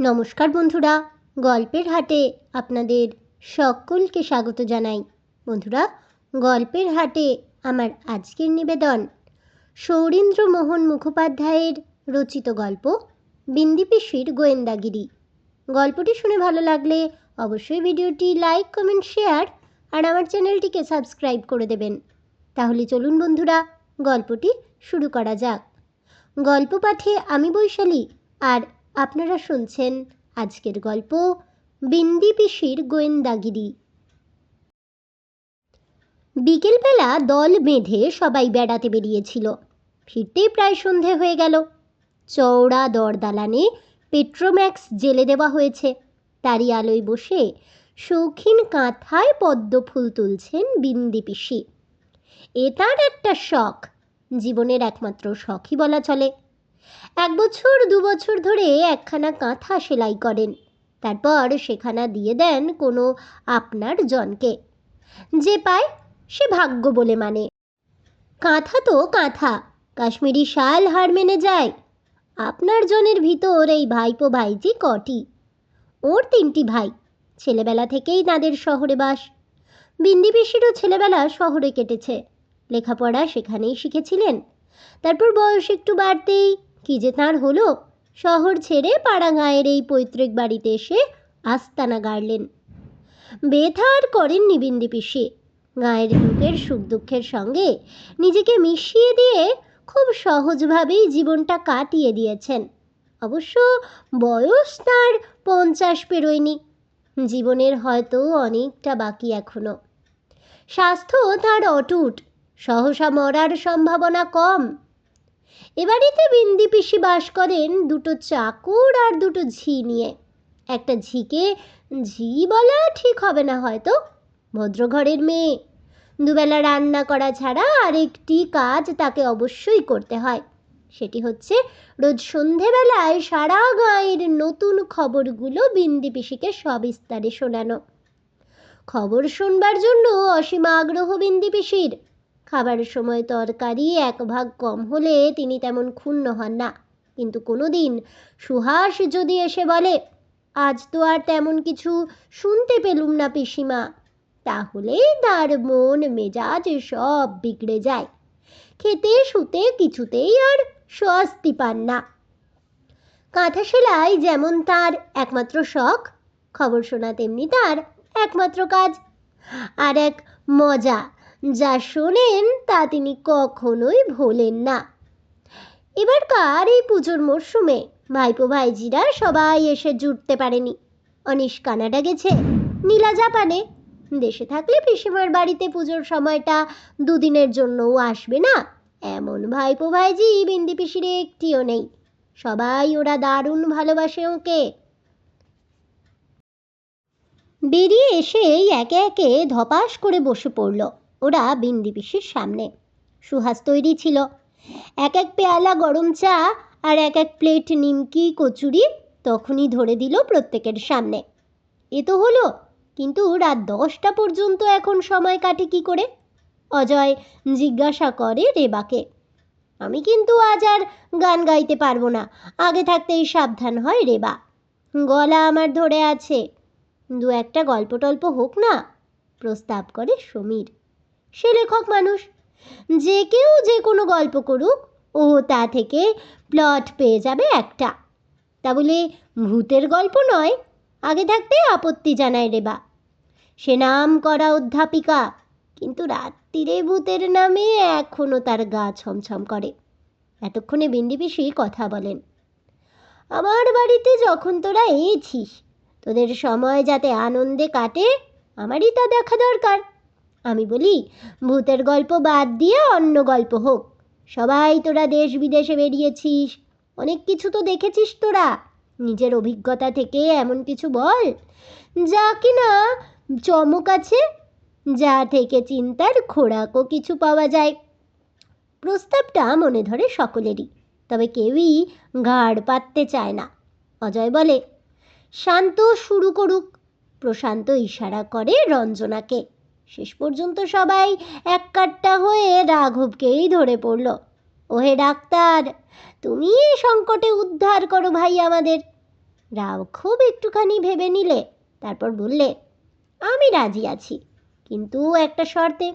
নমস্কার বন্ধুরা, গল্পের হাটে আপনাদের সকলকে স্বাগত জানাই। বন্ধুরা, গল্পের হাটে আমার আজকের নিবেদন সৌরীন্দ্র মোহন মুখোপাধ্যায়ের রচিত গল্প বিন্দিপিসির গোয়েন্দাগিরি। গল্পটি শুনে ভালো লাগলে অবশ্যই ভিডিওটি লাইক, কমেন্ট, শেয়ার আর আমার চ্যানেলটিকে সাবস্ক্রাইব করে দেবেন। তাহলে চলুন বন্ধুরা, গল্পটি শুরু করা যাক। গল্প পাঠে আমি বৈশালী আর আপনারা শুনছেন আজকের গল্প বিন্দি পিসির গোয়েন্দাগিরি। বিকেলবেলা দল বেঁধে সবাই বেড়াতে বেরিয়েছিল। ফিরতেই প্রায় সন্ধে হয়ে গেল। চওড়া দরদালানে পেট্রোম্যাক্স জেলে দেওয়া হয়েছে। তারই আলোয় বসে শৌখিন কাঁথায় পদ্ম ফুল তুলছেন বিন্দি পিসি এ তার একটা শখ, জীবনের একমাত্র শখই বলা চলে। এক বছর, দু বছর ধরে একখানা কাঁথা সেলাই করেন। তারপর সেখানা দিয়ে দেন কোনো আপনার জনকে। যে পায় সে ভাগ্য বলে মানে। কাঁথা তো কাঁথা, কাশ্মীরি শাল হার মেনে যায়। আপনার জনের ভিতর এই ভাইপো ভাইজি কটি? ওর তিনটি ভাই, ছেলেবেলা থেকেই তাদের শহরে বাস। বিন্দি পিসিরও ছেলেবেলা শহরে কেটেছে। লেখাপড়া সেখানেই শিখেছিলেন। তারপর বয়স একটু বাড়তেই কি যে তাঁর হলো? শহর ছেড়ে পাড়াগাঁয়ের এই পৈতৃক বাড়িতে এসে আস্তানা গাড়লেন। বেথার করেননি বিন্দি পিসি। গায়ের লোকের সুখ দুঃখের সঙ্গে নিজেকে মিশিয়ে দিয়ে খুব সহজভাবেই জীবনটা কাটিয়ে দিয়েছেন। অবশ্য বয়স তার পঞ্চাশ পেরোয়নি। জীবনের হয়তো অনেকটা বাকি এখনও। স্বাস্থ্য তার অটুট। সহসা মরার সম্ভাবনা কম। এ বাড়িতে বিন্দি পিসি বাস করেন দুটো চাকর আর দুটো ঝি নিয়ে। একটা ঝিকে ঝি বলা ঠিক হবে না হয়তো ভদ্রঘরের মেয়ে। দুবেলা রান্না করা ছাড়া আরেকটি কাজ তাকে অবশ্যই করতে হয়। সেটি হচ্ছে রোজ সন্ধেবেলায় সারা গাঁয়ের নতুন খবরগুলো বিন্দি পিসিকে সবিস্তারে শোনানো। খবর শুনবার জন্য অসীম আগ্রহ বিন্দি পিসির। খাবারের সময় তরকারি এক ভাগ কম হলে তিনি তেমন ক্ষুণ্ণ হন না। কিন্তু কোনো দিন সুহাস যদি এসে বলে, আজ তো আর তেমন কিছু শুনতে পেলুম না পিসিমা তাহলে তার মন মেজাজ সব বিগড়ে যায়। খেতে শুতে কিছুতেই আর স্বস্তি পান না। কাঁথা সেলাই যেমন তার একমাত্র শখ, খবর শোনা তেমনি তার একমাত্র কাজ। আর এক মজা যা শোনেন তা তিনি কখনোই ভোলেন না। এবারকার এই পুজোর মরশুমে ভাইপো ভাইজিরা সবাই এসে জুটতে পারেনি। অনিশ কানাডা গেছে, নীলা জাপানে। দেশে থাকলে পিসিমার বাড়িতে পুজোর সময়টা দুদিনের জন্যও আসবে না। এমন ভাইপো ভাইজি বিন্দি পিসির একটিও নেই। সবাই ওরা দারুণ ভালোবাসে ওকে। বেরিয়ে এসেই একে একে ধপাস করে বসে পড়ল। ওরা বিন্দি পিসির সামনে। সুহাস তৈরি ছিল। এক এক পেয়ালা গরম চা আর এক এক প্লেট নিমকি কচুরি তখনই ধরে দিল প্রত্যেকের সামনে। এ তো হলো, কিন্তু রাত দশটা পর্যন্ত এখন সময় কাটে কি করে? অজয় জিজ্ঞাসা করে রেবাকে। আমি কিন্তু আজ আর গান গাইতে পারব না, আগে থাকতেই সাবধান হয় রেবা। গলা আমার ধরে আছে। দু একটা গল্প টল্প হোক না, প্রস্তাব করে সমীর। সে লেখক মানুষ। যে কেউ যে কোনো গল্প করুক, ও তা থেকে প্লট পেয়ে যাবে একটা। তা বলে ভূতের গল্প নয়, আগে থাকতে আপত্তি জানায় রেবা সে নাম করা অধ্যাপিকা, কিন্তু রাত্রিরে ভূতের নামে এখনও তার গা ছমছম করে। এতক্ষণে বিন্দি পিসি কথা বলেন, আমার বাড়িতে যখন তোরা এছিস তোদের সময় যাতে আনন্দে কাটে, আমারই তা দেখা দরকার। আমি বলি, ভূতের গল্প বাদ দিয়ে অন্য গল্প হোক। সবাই তোরা দেশ বিদেশে বেরিয়েছিস। অনেক কিছু তো দেখেছিস তোরা। নিজের অভিজ্ঞতা থেকে এমন কিছু বল। যা কিনা চমক আছে, যা থেকে চিন্তার খোরাকও কিছু পাওয়া যায়। প্রস্তাবটা মনে ধরে সকলেরই, তবে কেউই ঘাড় পাততে চায় না। অজয় বলে, শান্ত শুরু করুক। প্রশান্ত ইশারা করে রঞ্জনাকে। শেষ পর্যন্ত সবাই এক কাট্টা হয়ে রাঘবকেই ধরে পড়ল। ওহে ডাক্তার, তুমি সংকটে উদ্ধার করো ভাই আমাদের। রাও খুব একটুখানি ভেবে নিলে, তারপর বললে, আমি রাজি আছি, কিন্তু একটা শর্তে।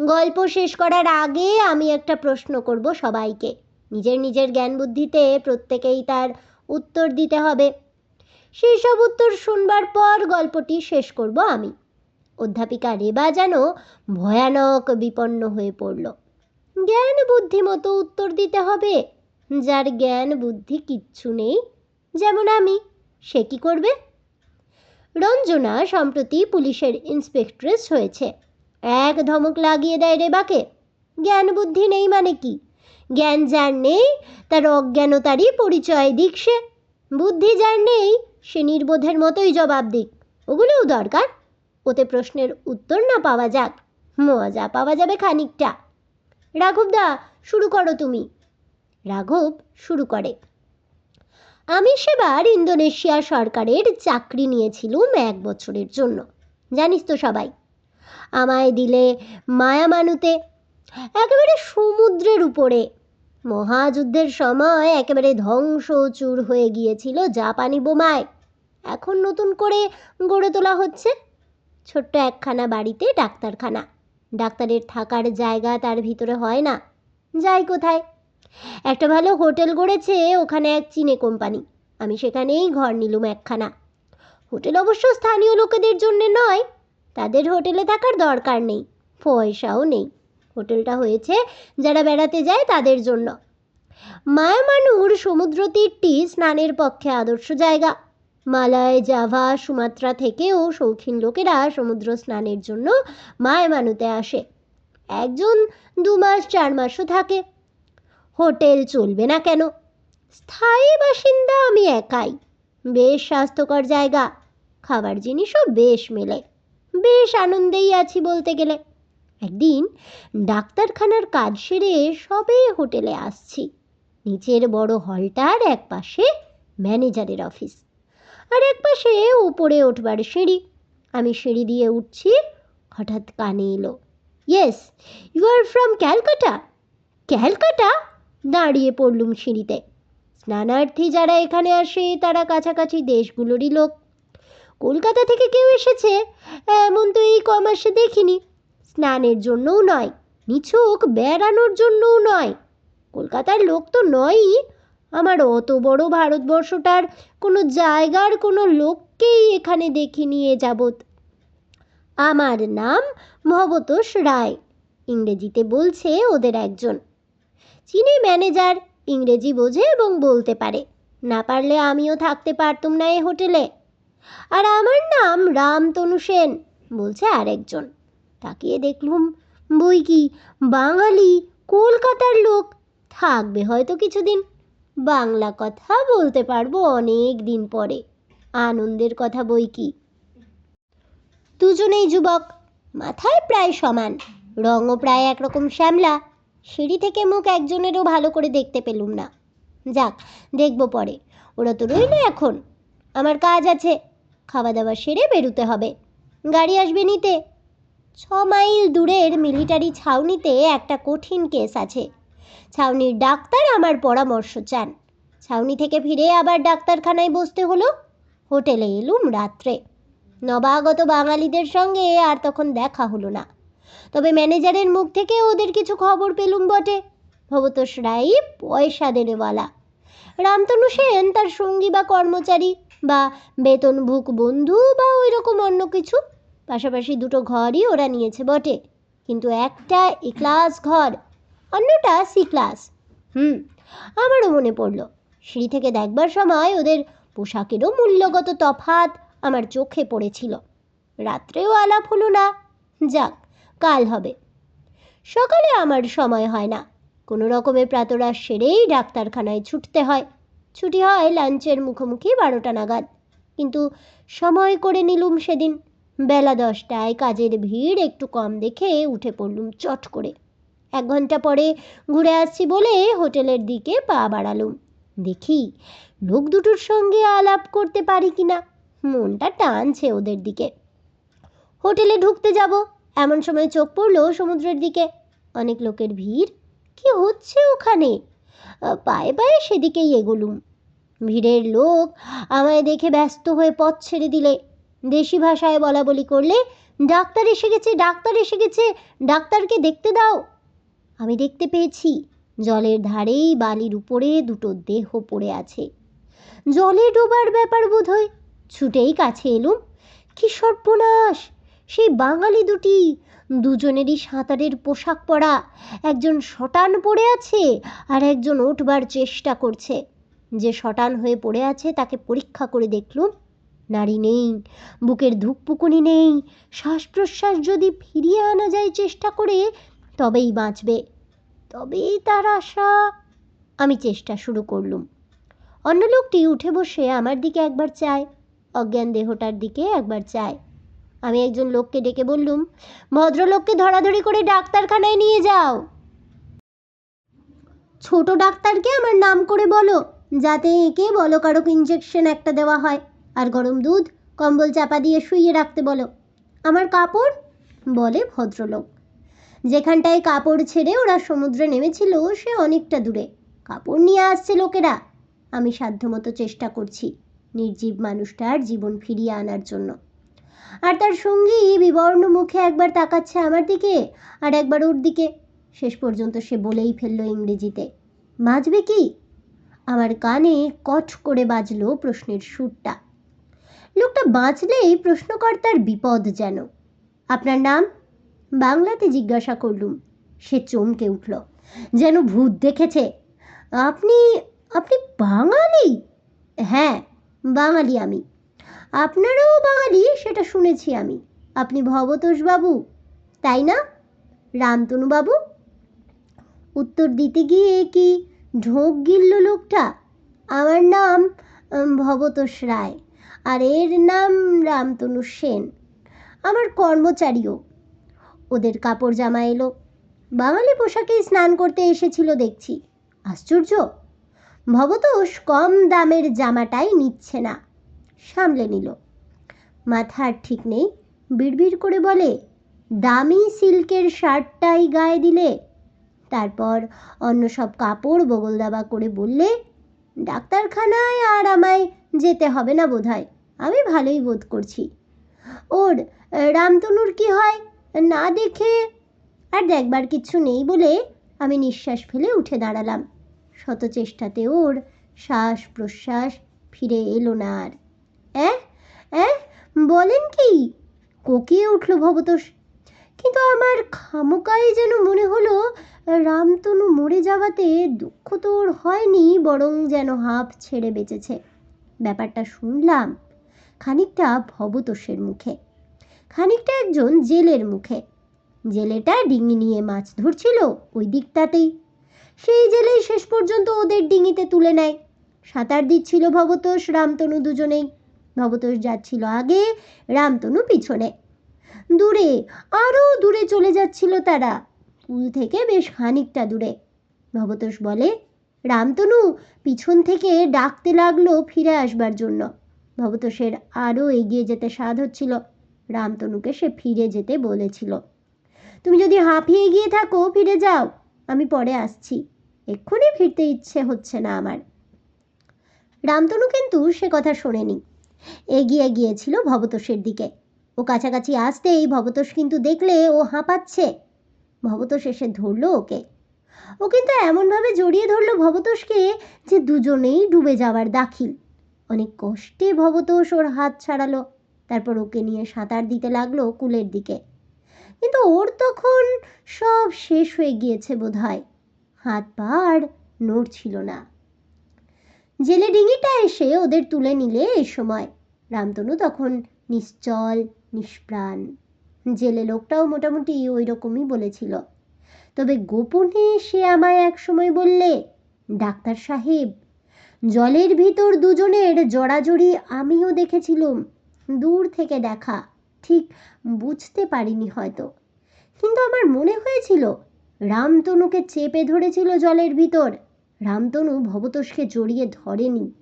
গল্প শেষ করার আগে আমি একটা প্রশ্ন করব সবাইকে। নিজের নিজের জ্ঞান বুদ্ধিতে প্রত্যেকেই তার উত্তর দিতে হবে। সেই সব উত্তর শুনবার পর গল্পটি শেষ করব আমি। অধ্যাপিকা রেবা যেন ভয়ানক বিপন্ন হয়ে পড়ল। জ্ঞান, বুদ্ধি মতো উত্তর দিতে হবে। যার জ্ঞান, বুদ্ধি কিচ্ছু নেই, যেমন আমি, সে কি করবে? রঞ্জনা সম্প্রতি পুলিশের ইন্সপেক্টরেস হয়েছে। এক ধমক লাগিয়ে দেয় রেবাকে। জ্ঞান, বুদ্ধি নেই মানে কি? জ্ঞান যার নেই, তার অজ্ঞানতারই পরিচয় দিক সে। বুদ্ধি যার নেই, সে নির্বোধের মতোই জবাব দিক। ওগুলোও দরকার। ওতে প্রশ্নের উত্তর না পাওয়া যাক। মজা পাওয়া যাবে খানিকটা। রাঘবদা শুরু করো তুমি। রাঘব শুরু করে। আমি সেবার ইন্দোনেশিয়া সরকারের চাকরি নিয়েছিলুম এক বছরের জন্য। জানিস তো সবাই, আমায় দিলে মায়ামানুতে, একেবারে সমুদ্রের উপরে। মহাযুদ্ধের সময় একেবারে ধ্বংসচূর হয়ে গিয়েছিল জাপানি বোমায়। এখন নতুন করে গড়ে তোলা হচ্ছে। ছোট্ট একখানা বাড়িতে ডাক্তারখানা। ডাক্তারের থাকার জায়গা তার ভিতরে হয় না। যাই কোথায়। একটা ভালো হোটেল গড়েছে ওখানে এক চীনে কোম্পানি। আমি সেখানেই ঘর নিলুম একখানা। হোটেল অবশ্য স্থানীয় লোকেদের জন্যে নয়। তাদের হোটেলে থাকার দরকার নেই, পয়সাও নেই। হোটেলটা হয়েছে যারা বেড়াতে যায় তাদের জন্য। মায়ামানুর সমুদ্র তীরটি স্নানের পক্ষে আদর্শ জায়গা। মালয় জাভা, সুমাত্রা থেকেও শৌখিন লোকেরা সমুদ্র স্নানের জন্য মায়ামানুতে আসে। একজন দু মাস, চার মাসও থাকে। হোটেল চলবে না কেন? স্থায়ী বাসিন্দা আমি একাই। বেশ স্বাস্থ্যকর জায়গা। খাবার জিনিসও বেশ মেলে। বেশ আনন্দেই আছি বলতে গেলে। একদিন ডাক্তারখানার কাজ সেরে সবে হোটেলে আসছি। নিচের বড় হলটার এক পাশে ম্যানেজারের অফিস। আর এক পাশে উপরে উঠবার সিঁড়ি। আমি সিঁড়ি দিয়ে উঠছি, হঠাৎ কানে এলো yes you are from Calcutta Calcutta দাঁড়িয়ে পড়লুম সিঁড়িতে। স্নানার্থী যারা এখানে আসে, তারা কাছাকাছি দেশগুলোরই লোক। কলকাতা থেকে কেউ এসেছে, এমন তো এই কমাসে দেখিনি। স্নানের জন্যও নয়, নিছক বেড়ানোর জন্যও নয়। কলকাতার লোক তো নয়ই আমার অত বড় ভারতবর্ষটার কোনো জায়গার কোনো লোককেই এখানে দেখিনি নিয়ে যাবৎ আমার নাম ভবতোষ রায়, ইংরেজিতে বলছে ওদের একজন। চীনে ম্যানেজার, ইংরেজি বোঝে এবং বলতে পারে। না পারলে আমিও থাকতে পারতুম না এ হোটেলে। আর আমার নাম রামতনু সেন, বলছে আরেকজন। তাকিয়ে দেখলুম বই কি বাঙালি কলকাতার লোক। থাকবে হয়তো কিছুদিন। বাংলা কথা বলতে পারব অনেক দিন পরে। আনন্দের কথা বই কি? দুজনেই যুবক, মাথায় প্রায় সমান, রঙও প্রায় একরকম শ্যামলা, সিঁড়ি থেকে মুখ একজনেরও ভালো করে দেখতে পেলুম না। যাক, দেখব পরে, ওরা তো রইল এখন। আমার কাজ আছে খাওয়া দাওয়া সেরে বেরোতে হবে। গাড়ি আসবে নিতে। ছ মাইল দূরের মিলিটারি ছাউনিতে একটা কঠিন কেস আছে। ছাউনির ডাক্তার আমার পরামর্শ চান। ছাউনি থেকে ফিরে আবার ডাক্তারখানায় বসতে হলো। হোটেলে এলুম রাত্রে। নবাগত বাঙালিদের সঙ্গে আর তখন দেখা হলো না। তবে ম্যানেজারের মুখ থেকে ওদের কিছু খবর পেলুম বটে। ভবতোষ রাই পয়সা দেনেওয়ালা। রামতনু সেন তার সঙ্গী বা কর্মচারী বা বেতনভুক বন্ধু বা ওই রকম অন্য কিছু। পাশাপাশি দুটো ঘরই ওরা নিয়েছে বটে। কিন্তু একটা এ ক্লাস ঘর অন্যটা সি ক্লাস। হুম, আমারও মনে পড়ল। সিঁড়ি থেকে দেখবার সময় ওদের পোশাকেরও মূল্যগত তফাত আমার চোখে পড়েছিল। রাত্রেও আলাপ হলো না। যাক, কাল হবে। সকালে আমার সময় হয় না। কোনো রকমে প্রাতরাশ সেরেই ডাক্তারখানায় ছুটতে হয়। ছুটি হয় লাঞ্চের মুখোমুখি বারোটা নাগাদ। কিন্তু সময় করে নিলুম সেদিন। বেলা দশটায় কাজের ভিড় একটু কম দেখে উঠে পড়লুম চট করে। এক ঘণ্টা পরে ঘুরে আসছি বলে হোটেলের দিকে পা বাড়ালুম। দেখি, লোক দুটোর সঙ্গে আলাপ করতে পারি কি না? মনটা টানছে ওদের দিকে। হোটেলে ঢুকতে যাব, এমন সময় চোখ পড়ল সমুদ্রের দিকে। অনেক লোকের ভিড়। কি হচ্ছে ওখানে? পায়ে পায়ে সেদিকেই এগোলুম। ভিড়ের লোক আমায় দেখে ব্যস্ত হয়ে পথ ছেড়ে দিলে। দেশি ভাষায় বলা বলি করলে, ডাক্তার এসে গেছে, ডাক্তার এসে গেছে, ডাক্তারকে দেখতে দাও। আমি দেখতে পেয়েছি। জলের ধারেই বালির উপরে দুটো দেহ পড়ে আছে। জলে ডোবার ব্যাপার বোধ হয় ছুটেই কাছে এলুম। কি সর্বনাশ! সেই বাঙালি দুটি। দুজনেরই সাঁতারের পোশাক পরা। একজন শটান পড়ে আছে আর একজন উঠবার চেষ্টা করছে। যে শটান হয়ে পড়ে আছে তাকে পরীক্ষা করে দেখলুম। নারী নেই, বুকের ধুকপুকুনি নেই। শ্বাস প্রশ্বাস যদি ফিরিয়ে আনা যায় চেষ্টা করে তবেই বাঁচবে। তবেই তার আশা। আমি চেষ্টা শুরু করলুম। অন্য লোকটি উঠে বসে আমার দিকে একবার চায়। অজ্ঞান দেহটার দিকে একবার চায়। আমি একজন লোককে ডেকে বললুম, ভদ্রলোককে ধরাধরি করে ডাক্তারখানায় নিয়ে যাও। ছোট ডাক্তারকে আমার নাম করে বলো, যাতে একে বলকারক ইঞ্জেকশন একটা দেওয়া হয়। আর গরম দুধ, কম্বল চাপা দিয়ে শুইয়ে রাখতে বলো। আমার কাপড়? বলে ভদ্রলোক। যেখানটায় কাপড় ছেড়ে ওরা সমুদ্রে নেমেছিল, সে অনেকটা দূরে। কাপড় নিয়ে আসছে লোকেরা। আমি সাধ্যমতো চেষ্টা করছি নির্জীব মানুষটার জীবন ফিরিয়ে আনার জন্য। আর তার সঙ্গী বিবর্ণ মুখে একবার তাকাচ্ছে আমার দিকে আর একবার ওর দিকে। শেষ পর্যন্ত সে বলেই ফেলল ইংরেজিতে, বাজবে কি? আমার কানে কট করে বাজলো প্রশ্নের সুরটা। লোকটা বাঁচলেই প্রশ্নকর্তার বিপদ যেন। আপনার নাম? বাংলাতে জিজ্ঞাসা করলুম। সে চমকে উঠল। যেন ভূত দেখেছে। আপনি আপনি বাঙালি? হ্যাঁ বাঙালি আমি। আপনারাও বাঙালি, সেটা শুনেছি আমি। আপনি ভবতোষ বাবু, তাই না? রামতনু বাবু? উত্তর দিতে গিয়ে কি ঢোক গিলল লোকটা? আমার নাম ভবতোষ রায়, আর এর নাম রামতনু সেন। আমার কর্মচারীও। ওদের কাপড় জামা এলো। বাঙালি পোশাকেই স্নান করতে এসেছিল দেখছি। আশ্চর্য! ভবতোষ কম দামের জামাটাই নিচ্ছে না। সামলে নিল। মাথার ঠিক নেই। বিড়বিড় করে বলে, দামি সিল্কের শার্টটাই গায়ে দিলে? তারপর অন্য সব কাপড় বগল দাবা করে বললে, ডাক্তারখানায় আর আমায় যেতে হবে না বোধহয়। আমি ভালোই বোধ করছি। ওর, রামতনুর কি হয়? না দেখে আর দেখবার কিচ্ছু নেই বলে আমি নিঃশ্বাস ফেলে উঠে দাঁড়ালাম। শত চেষ্টাতে ওর শ্বাস প্রশ্বাস ফিরে এলো না আর। অ্যাঁ? অ্যাঁ? বলেন কি? কোকিয়ে উঠল ভবতোষ। কিন্তু আমার খামোকাই যেন মনে হলো রামতনু মরে যাওয়াতে দুঃখ তো ওর হয়নি, বরং যেন হাঁপ ছেড়ে বেঁচেছে। ব্যাপারটা শুনলাম খানিকটা ভবতোষের মুখে। খানিকটা একজন জেলের মুখে। জেলেটা ডিঙি নিয়ে মাছ ধরছিল ওই দিকটাতেই। সেই জেলেই শেষ পর্যন্ত ওদের ডিঙিতে তুলে নেয়। সাঁতার দিচ্ছিল ভবতোষ, রামতনু দুজনেই। ভবতোষ যাচ্ছিল আগে, রামতনু পিছনে। দূরে আরও দূরে চলে যাচ্ছিল তারা। পুল থেকে বেশ খানিকটা দূরে। ভবতোষ বলে, রামতনু, পিছন থেকে ডাকতে লাগল ফিরে আসবার জন্য। ভবতোষের আরও এগিয়ে যেতে সাধ হচ্ছিল। রামতনুকে সে ফিরে যেতে বলেছিল। তুমি যদি হাঁপিয়ে গিয়ে থাকো, ফিরে যাও। আমি পরে আসছি। এক্ষুনি ফিরতে ইচ্ছে হচ্ছে না আমার। রামতনু কিন্তু সে কথা শোনেনি। এগিয়ে গিয়েছিল ভবতোষের দিকে। ও কাছাকাছি আসতেই ভবতোষ কিন্তু দেখলে ও হাঁপাচ্ছে। ভবতোষ এসে ধরলো ওকে। ও কিন্তু এমনভাবে জড়িয়ে ধরলো ভবতোষকে যে দুজনেই ডুবে যাওয়ার দাখিল। অনেক কষ্টে ভবতোষ ওর হাত ছাড়ালো। তারপর ওকে নিয়ে সাঁতার দিতে লাগল কুলের দিকে। কিন্তু ওর তখন সব শেষ হয়ে গিয়েছে বোধ হয় হাত পা আর নড়ছিল না। জেলে ডিঙিটা এসে ওদের তুলে নিলে এ সময়। রামতনু তখন নিশ্চল, নিষ্প্রাণ। জেলে লোকটাও মোটামুটি ওই রকমই বলেছিল। তবে গোপনে সে আমায় এক সময় বললে, ডাক্তার সাহেব, জলের ভিতর দুজনের জড়াজড়ি আমিও দেখেছিলুম। দূর থেকে দেখা। ঠিক বুঝতে পারিনি হয়তো। কিন্তু আমার মনে হয়েছিল, রামতনুকে চেপে ধরেছিল জলের ভিতর। রামতনু ভবতোষকে জড়িয়ে ধরেনি।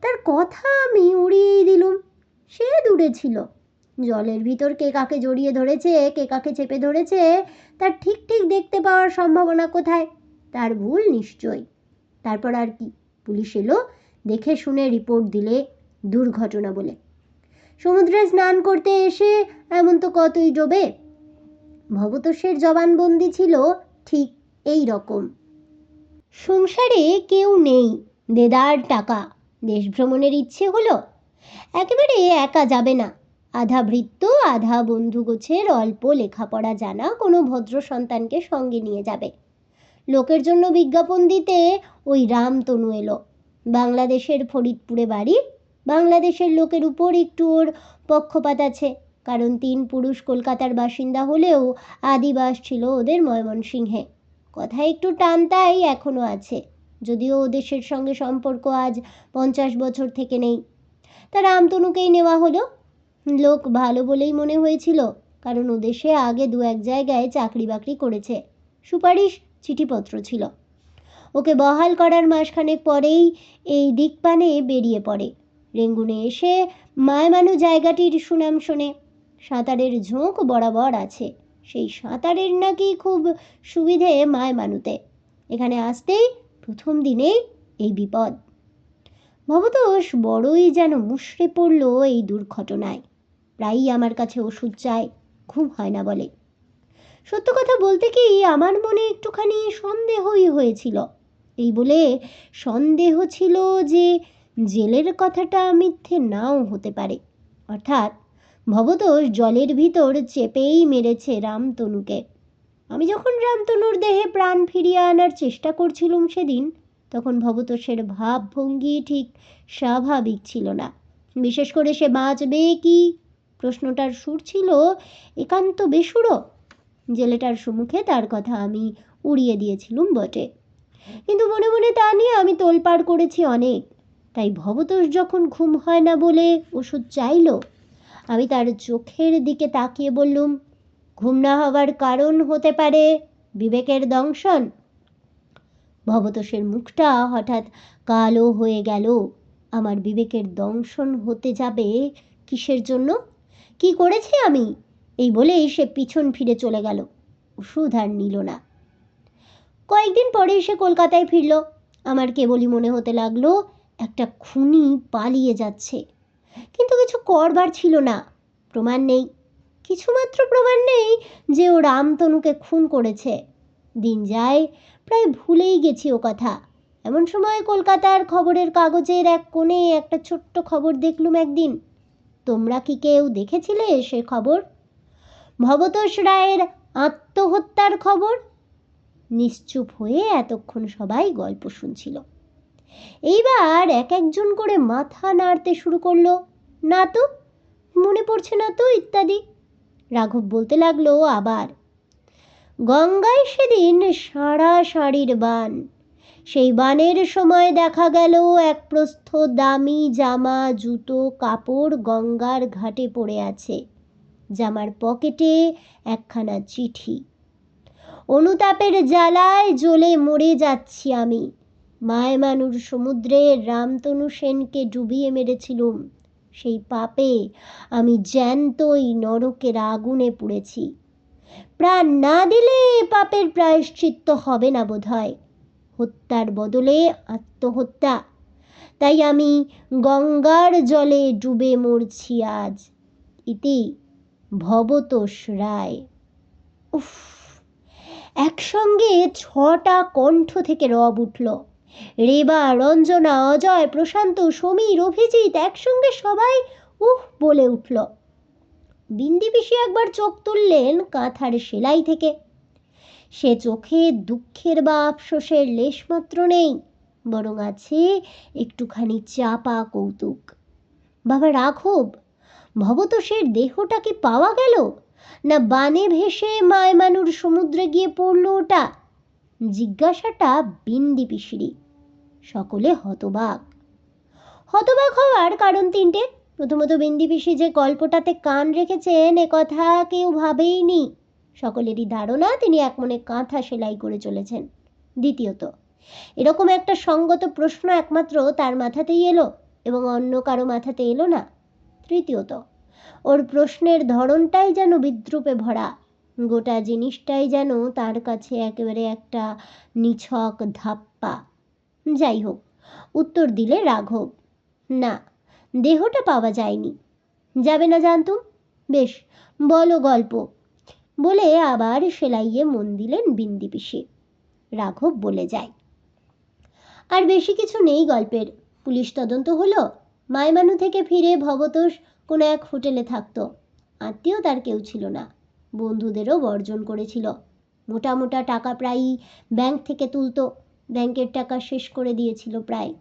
তার কথা আমি উড়িয়েই দিলুম। সে দূরে ছিল। জলের ভিতর কে কাকে জড়িয়ে ধরেছে, কে কাকে চেপে ধরেছে, তার ঠিক ঠিক দেখতে পাওয়ার সম্ভাবনা কোথায়? তার ভুল নিশ্চয় তারপর আর কি? পুলিশ এলো, দেখে শুনে রিপোর্ট দিলে দুর্ঘটনা বলে। সমুদ্রে স্নান করতে এসে এমন তো কতই ডোবে ভবতোষের জবানবন্দি ছিল ঠিক এই রকম। সংসারে কেউ নেই, দেদার টাকা। দেশ ভ্রমণের ইচ্ছে হলো, একেবারে একা যাবে না। আধা ভৃত্য, আধা বন্ধু গোছের অল্প লেখাপড়া জানা কোনো ভদ্র সন্তানকে সঙ্গে নিয়ে যাবে। লোকের জন্য বিজ্ঞাপন দিতে ওই রামতনু এলো। বাংলাদেশের ফরিদপুরে বাড়ি বাংলাদেশের লোকের উপর একটু ওর পক্ষপাত আছে। কারণ তিন পুরুষ কলকাতার বাসিন্দা হলেও আদিবাস ছিল ওদের ময়মনসিংহে। কথা একটু টান তাই এখনও আছে। যদিও ও দেশের সঙ্গে সম্পর্ক আজ পঞ্চাশ বছর থেকে নেই। তা রামতনুকেই নেওয়া হলো। লোক ভালো বলেই মনে হয়েছিল, কারণ ও দেশে আগে দু এক জায়গায় চাকরি বাকরি করেছে। সুপারিশ চিঠিপত্র ছিল। ওকে বহাল করার মাসখানেক পরেই এই দিকপানে বেরিয়ে পড়ে। রেঙ্গুনে এসে মায়মানু জায়গাটির সুনাম শোনে। সাঁতারের ঝোঁক বরাবর আছে। সেই সাঁতারের নাকি খুব সুবিধে মায়মানুতে। এখানে আসতেই প্রথম দিনেই এই বিপদ। ভবতোষ বড়ই যেন মুষড়ে পড়ল এই দুর্ঘটনায়। প্রায়ই আমার কাছে ওষুধ চায়, ঘুম হয় না বলে। সত্য কথা বলতে কি, আমার মনে একটুখানি সন্দেহই হয়েছিল। এই বলে সন্দেহ ছিল যে জেলের কথাটা মিথ্যে নাও হতে পারে। অর্থাৎ ভবতোষ জলের ভিতর চেপেই মেরেছে রামতনুকে আমি যখন রামতনুর দেহে প্রাণ ফিরিয়ে আনার চেষ্টা করছিলুম সেদিন, তখন ভবতোষের ভাবভঙ্গি ঠিক স্বাভাবিক ছিল না। বিশেষ করে সে বাঁচবে কি? প্রশ্নটার সুর ছিল একান্ত বেসুরো জেলেটার সম্মুখে তার কথা আমি উড়িয়ে দিয়েছিলুম বটে। কিন্তু মনে মনে তা নিয়ে আমি তোলপাড় করেছি অনেক। তাই ভবতোষ যখন ঘুম হয় না বলে ওষুধ চাইল, আমি তার চোখের দিকে তাকিয়ে বললুম, ঘুম না হওয়ার কারণ হতে পারে বিবেকের দংশন? ভবতোষের মুখটা হঠাৎ কালো হয়ে গেল। আমার বিবেকের দংশন হতে যাবে কিসের জন্য? কি করেছি আমি? এই বলেই সে পিছন ফিরে চলে গেল। ওষুধ আর নিল না। কয়েকদিন পরে সে কলকাতায় ফিরল। আমার কেবলই মনে হতে লাগল একটা খুনি পালিয়ে যাচ্ছে। কিন্তু কিছু করবার ছিল না, প্রমাণ নেই। কিছুমাত্র প্রমাণ নেই যে ও রামতনুকে খুন করেছে। দিন যায়, প্রায় ভুলেই গেছি ও কথা। এমন সময় কলকাতার খবরের কাগজের এক কোণে একটা ছোট্ট খবর দেখলুম একদিন। তোমরা কি কেউ দেখেছিলে সে খবর? ভবতোষ রায়ের আত্মহত্যার খবর? নিশ্চুপ হয়ে এতক্ষণ সবাই গল্প শুনছিল। এইবার এক একজন করে মাথা নাড়তে শুরু করল। না তো মনে পড়ছে না তো ইত্যাদি? রাঘব বলতে লাগল আবার। গঙ্গায় সেদিন সারা শাড়ির বান। সেই বানের সময় দেখা গেল এক প্রস্থ দামি জামা, জুতো, কাপড় গঙ্গার ঘাটে পড়ে আছে। জামার পকেটে একখানা চিঠি। অনুতাপের জ্বালায় জ্বলে মরে যাচ্ছি আমি। মায়মানুর সমুদ্রে রামতনু সেনকে ডুবিয়ে মেরেছিলুম। সেই পাপে আমি জ্যান্তই নরকের আগুনে পুড়েছি। প্রাণ না দিলে পাপের প্রায়শ্চিত্ত হবে না বোধ হয় হত্যার বদলে আত্মহত্যা। তাই আমি গঙ্গার জলে ডুবে মরছি আজ। ইতি ভবতোষ রায়। উফ, একসঙ্গে ছটা কণ্ঠ থেকে রব উঠল। রেবা রঞ্জনা, অজয়, প্রশান্ত, সমীর, অভিজিৎ একসঙ্গে সবাই উহ বলে উঠল। বিন্দি পিসি একবার চোখ তুললেন কাঁথার সেলাই থেকে। সে চোখে দুঃখের বা আফসোসের লেশমাত্র নেই, বরং আছে একটুখানি চাপা কৌতুক। বাবা রাঘব, ভবতোষের দেহটা কি পাওয়া গেল? না বানে ভেসে মায়মানুর সমুদ্রে গিয়ে পড়ল ওটা? জিজ্ঞাসাটা বিন্দি পিসিরি সকলে হতবাক। হতবাক হওয়ার কারণ তিনটে। প্রথমত বিন্দি পিসি যে গল্পটাতে কান রেখেছেন, এ কথা কেউ ভাবেইনি সকলেরই ধারণা, তিনি এক মনে কাঁথা সেলাই করে চলেছেন। দ্বিতীয়ত, এরকম একটা সঙ্গত প্রশ্ন একমাত্র তার মাথাতেই এলো এবং অন্য কারও মাথাতে এলো না। তৃতীয়ত, ওর প্রশ্নের ধরনটাই যেন বিদ্রুপে ভরা। গোটা জিনিসটাই যেন তার কাছে একেবারে একটা নিছক ধাপ্পা। যাই হোক, উত্তর দিলে রাঘব না, দেহটা পাওয়া যায়নি। যাবে না জানতুম? বেশ, বলো গল্প। বলে আবার সেলাইয়ে মন দিলেন বিন্দি পিসি। রাঘব বলে যায়। আর বেশি কিছু নেই গল্পের। পুলিশ তদন্ত হলো। মায়মানু থেকে ফিরে ভবতোষ কোনো এক হোটেলে থাকতো। আত্মীয় তার কেউ ছিল না। বন্ধুদেরও বর্জন করেছিল। মোটা মোটা টাকা প্রায়ই ব্যাংক থেকে তুলতো। ব্যাংকের টাকা শেষ করে দিয়েছিল প্রায়।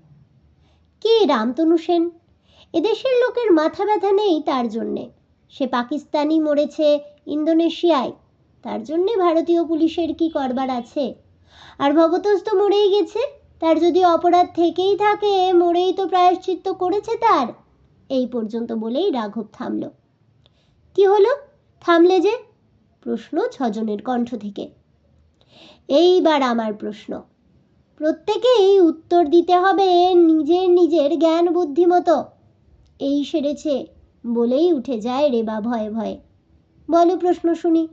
কে রামতনু সেন? এদেশের লোকের মাথা ব্যথা নেই তার জন্যে। সে পাকিস্তানি মরেছে ইন্দোনেশিয়ায়। তার জন্যে ভারতীয় পুলিশের কি করবার আছে? আর ভবতোষ তো মরেই গেছে। তার যদি অপরাধ থেকেই থাকে, মরেই তো প্রায়শ্চিত্ত করেছে তার। এই পর্যন্ত বলেই রাঘব থামল। কি হলো? থামলে যে? প্রশ্ন ছজনের কণ্ঠ থেকে। এইবার আমার প্রশ্ন। প্রত্যেকেই উত্তর দিতে হবে নিজের নিজের জ্ঞান বুদ্ধি মতো। এই সেরেছে বলেই উঠে যায় রেবা ভয়ে ভয়ে। বলো প্রশ্ন শুনি।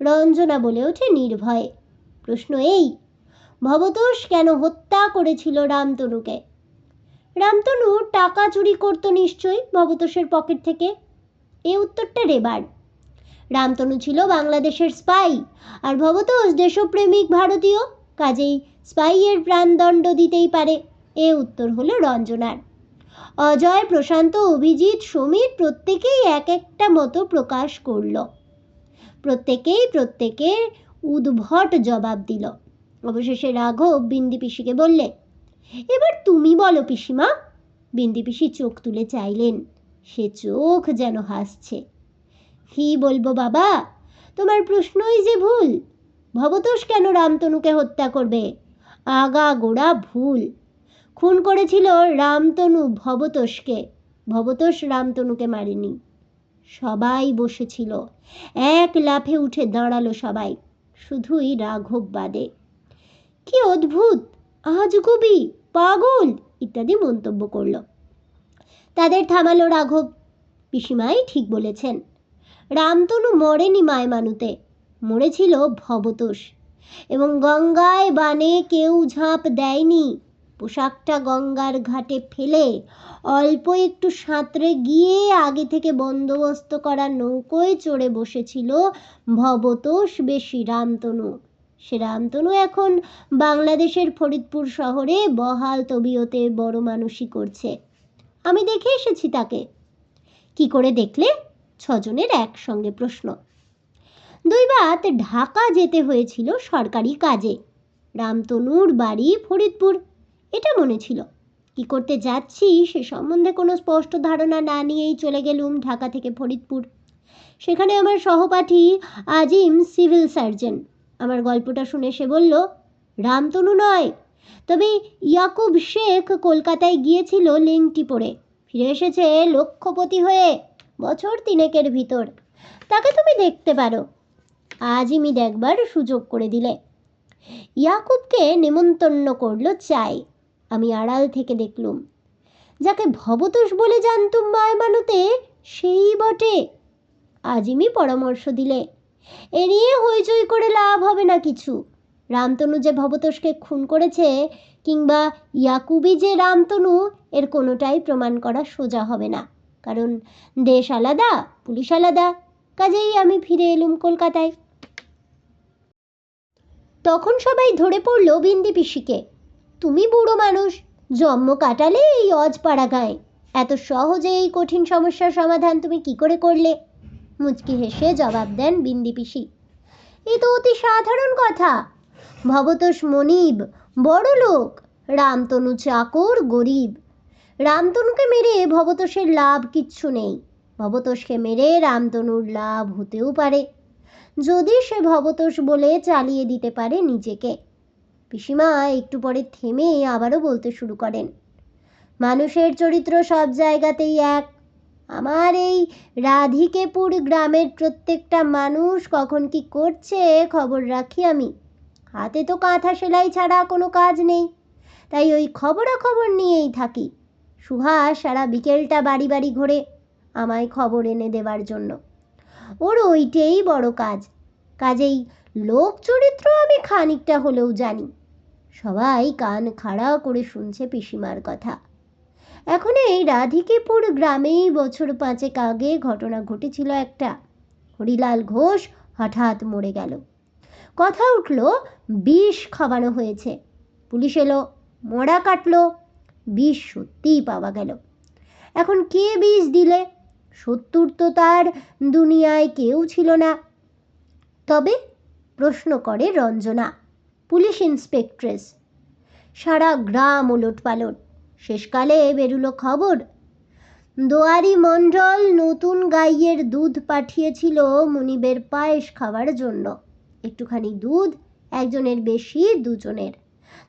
রঞ্জনা বলে ওঠে নির্ভয়ে। প্রশ্ন এই, ভবতোষ কেন হত্যা করেছিল রামতনুকে? রামতনু টাকা চুরি করত নিশ্চয়ই ভবতোষের পকেট থেকে? এ উত্তরটা রেবার। রামতনু ছিল বাংলাদেশের স্পাই। আর ভবতোষ দেশপ্রেমিক ভারতীয়, কাজেই স্পাইয়ের প্রাণদণ্ড দিতেই পারে, এ উত্তর হলো রঞ্জনার। অজয়, প্রশান্ত, অভিজিৎ, সমীর প্রত্যেকেই এক একটা মতো প্রকাশ করল। প্রত্যেকেই প্রত্যেকের উদ্ভট জবাব দিল। অবশেষে রাঘব বিন্দি পিসিকে বললে, এবার তুমি বলো পিসিমা। বিন্দি পিসি চোখ তুলে চাইলেন। সে চোখ যেন হাসছে। কি বলব বাবা? তোমার প্রশ্নই যে ভুল। ভবতোষ কেন রামতনুকে হত্যা করবে? আগা গোড়া ভুল। খুন করেছিল রামতনু ভবতোষকে। ভবতোষ রামতনুকে মারেনি। সবাই বসেছিল। এক লাফে উঠে দাঁড়াল সবাই। শুধুই রাঘব বাদে। কি অদ্ভুত! আজগুবি পাগল! ইত্যাদি মন্তব্য করল। তাদের থামালো রাঘব। পিসিমাই ঠিক বলেছেন। রামতনু মরেনি মায়মানুতে। মরেছিল ভবতোষ। এবং গঙ্গায় বানে কেউ ঝাঁপ দেয়নি। পোশাকটা গঙ্গার ঘাটে ফেলে অল্প একটু সাঁতরে গিয়ে আগে থেকে বন্দোবস্ত করা নৌকোয় চড়ে বসেছিল ভবতোষ বেশি রামতনু। সে রামতনু এখন বাংলাদেশের ফরিদপুর শহরে বহাল তবিয়তে বড় মানুষই করছে। আমি দেখে এসেছি তাকে। কি করে দেখলে? ছজনের একসঙ্গে প্রশ্ন। দৈবাত ঢাকা যেতে হয়েছিল সরকারি কাজে। রামতনুর বাড়ি ফরিদপুর। এটা মনে ছিল। কি করতে যাচ্ছি সে সম্বন্ধে কোনো স্পষ্ট ধারণা না নিয়েই চলে গেলুম ঢাকা থেকে ফরিদপুর। সেখানে আমার সহপাঠী আজিম সিভিল সার্জন। আমার গল্পটা শুনে সে বলল, রামতনু নয়, তবে ইয়াকুব শেখ কলকাতায় গিয়েছিল লেংটি পরে ফিরে এসেছে লক্ষপতি হয়ে। বছর তিনেকের ভিতর। তাকে তুমি দেখতে পারো। আজিমি দেখবার সুযোগ করে দিলে। ইয়াকুবকে নেমন্তন্ন করল চাই। আমি আড়াল থেকে দেখলুম। যাকে ভবতোষ বলে জানতুম মায়মানুতে, সেই বটে। আজিমি পরামর্শ দিলে। এ নিয়ে হইচই করে লাভ হবে না কিছু। রামতনু যে ভবতোষকে খুন করেছে, কিংবা ইয়াকুবি যে রামতনু, এর কোনোটাই প্রমাণ করা সোজা হবে না। কারণ দেশ আলাদা, পুলিশ আলাদা, কাজেই আমি ফিরে এলুম কলকাতায়। তখন সবাই ধরে পড়ল বিন্দি পিসিকে। তুমি বুড়ো মানুষ, জন্ম কাটালে এই অজপাড়া গায়ে। এত সহজে এই কঠিন সমস্যার সমাধান তুমি কি করে করলে? মুচকি হেসে জবাব দেন বিন্দি পিসি। এ তো অতি সাধারণ কথা। ভবতোষ মনিব বড় লোক রামতনু চাকর, গরিব। রামতনুকে মেরে ভবতোষের লাভ কিচ্ছু নেই। ভবতোষকে মেরে রামতনুর লাভ হতেও পারে। যদি সে ভবতোষ বলে চালিয়ে দিতে পারে নিজেকে। পিসিমা একটু পরে থেমে আবারও বলতে শুরু করেন, মানুষের চরিত্র সব জায়গাতেই এক। আমার এই রাধিকেপুর গ্রামের প্রত্যেকটা মানুষ কখন কি করছে খবর রাখি আমি। হাতে তো কাঁথা সেলাই ছাড়া কোনো কাজ নেই। তাই ওই খবরাখবর নিয়েই থাকি। সুহাস সারা বিকেলটা বাড়ি বাড়ি ঘোরে আমায় খবর এনে দেওয়ার জন্য। ওর ওইটেই বড় কাজ। কাজেই লোক চরিত্র আমি খানিকটা হলেও জানি। সবাই কান খাড়া করে শুনছে পিসিমার কথা। এখন এই রাধিকেপুর গ্রামেই বছর পাঁচেক আগে ঘটনা ঘটেছিল একটা। হরিলাল ঘোষ হঠাৎ মরে গেল। কথা উঠল, বিষ খাওয়ানো হয়েছে। পুলিশ এলো, মরা কাটলো। বিষ সত্যিই পাওয়া গেল। এখন কে বিষ দিলে? সত্তর তো তার দুনিয়ায় কেউ ছিল না। তবে প্রশ্ন করে রঞ্জনা, পুলিশ ইন্সপেক্ট্রেস, সারা গ্রাম ওলট পালট শেষকালে বেরুলো খবর, দোয়ারি মণ্ডল নতুন গাইয়ের দুধ পাঠিয়েছিল মুনিবের পায়েস খাওয়ার জন্য। একটুখানি দুধ, একজনের বেশি, দুজনের।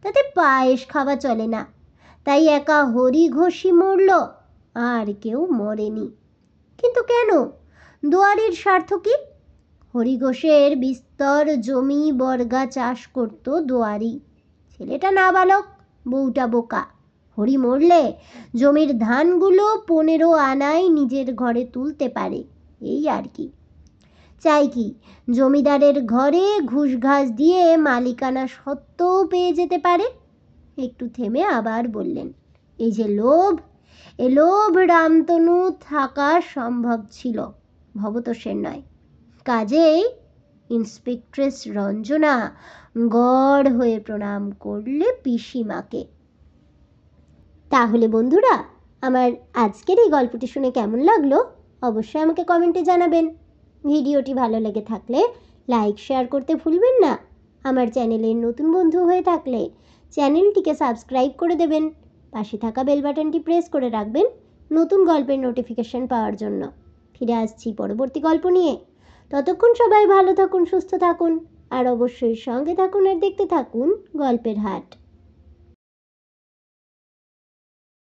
তাতে পায়েস খাওয়া চলে না। তাই একা হরি মরল, আর কেউ মরেনি। কিন্তু কেন? দুয়ারির স্বার্থ কি? হরি ঘোষের বিস্তর জমি বর্গা চাষ করত দুয়ারি। ছেলেটা নাবালক, বউটা বোকা। হরি মরলে জমির ধানগুলো পনেরো আনায় নিজের ঘরে তুলতে পারে, এই আর কি। চাই কি, জমিদারের ঘরে ঘুষ ঘাস দিয়ে মালিকানা সত্ত্বেও পেয়ে যেতে পারে? একটু থেমে আবার বললেন, এই যে লোভ, এ লোভ রামতনু থাকা সম্ভব ছিল, ভবতোষের নয়। কাজেই ইন্সপেক্ট্রেস রঞ্জনা গড় হয়ে প্রণাম করলে পিসিমাকে। তাহলে বন্ধুরা, আমার আজকের এই গল্পটি শুনে কেমন লাগল? অবশ্যই আমাকে কমেন্টে জানাবেন। ভিডিওটি ভালো লেগে থাকলে লাইক, শেয়ার করতে ভুলবেন না। আমার চ্যানেলের নতুন বন্ধু হয়ে থাকলে চ্যানেলটিকে সাবস্ক্রাইব করে দেবেন। পাশে থাকা বেল বাটনটি প্রেস করে রাখবেন নতুন গল্পের নোটিফিকেশন পাওয়ার জন্য। ফিরে আসছি পরবর্তী গল্প নিয়ে। ততক্ষণ সবাই ভালো থাকুন, সুস্থ থাকুন, আর অবশ্যই সঙ্গে থাকুন আর দেখতে থাকুন গল্পের হাট।